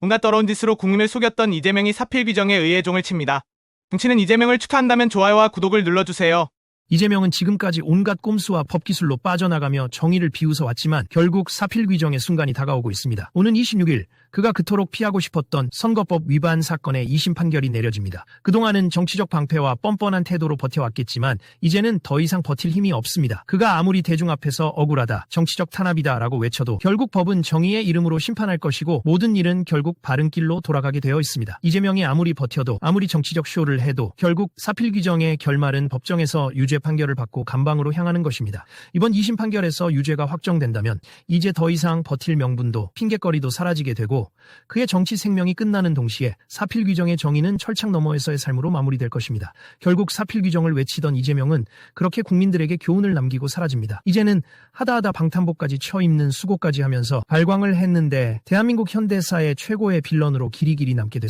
온갖 더러운 짓으로 국민을 속였던 이재명이 사필 규정에 의해 종을 칩니다. 정치는 이재명을 축하한다면 좋아요와 구독을 눌러주세요. 이재명은 지금까지 온갖 꼼수와 법기술로 빠져나가며 정의를 비웃어 왔지만 결국 사필 규정의 순간이 다가오고 있습니다. 오는 26일 그가 그토록 피하고 싶었던 선거법 위반 사건의 2심 판결이 내려집니다. 그동안은 정치적 방패와 뻔뻔한 태도로 버텨왔겠지만 이제는 더 이상 버틸 힘이 없습니다. 그가 아무리 대중 앞에서 억울하다, 정치적 탄압이다 라고 외쳐도 결국 법은 정의의 이름으로 심판할 것이고 모든 일은 결국 바른 길로 돌아가게 되어 있습니다. 이재명이 아무리 버텨도 아무리 정치적 쇼를 해도 결국 사필 규정의 결말은 법정에서 유죄 판결을 받고 감방으로 향하는 것입니다. 이번 2심 판결에서 유죄가 확정된다면 이제 더 이상 버틸 명분도 핑계거리도 사라지게 되고 그의 정치 생명이 끝나는 동시에 사필 규정의 정의는 철창 너머에서의 삶으로 마무리될 것입니다. 결국 사필 규정을 외치던 이재명은 그렇게 국민들에게 교훈을 남기고 사라집니다. 이제는 하다하다 방탄복까지 쳐입는 수고까지 하면서 발광을 했는데 대한민국 현대사의 최고의 빌런으로 길이길이 남게 됐습니다.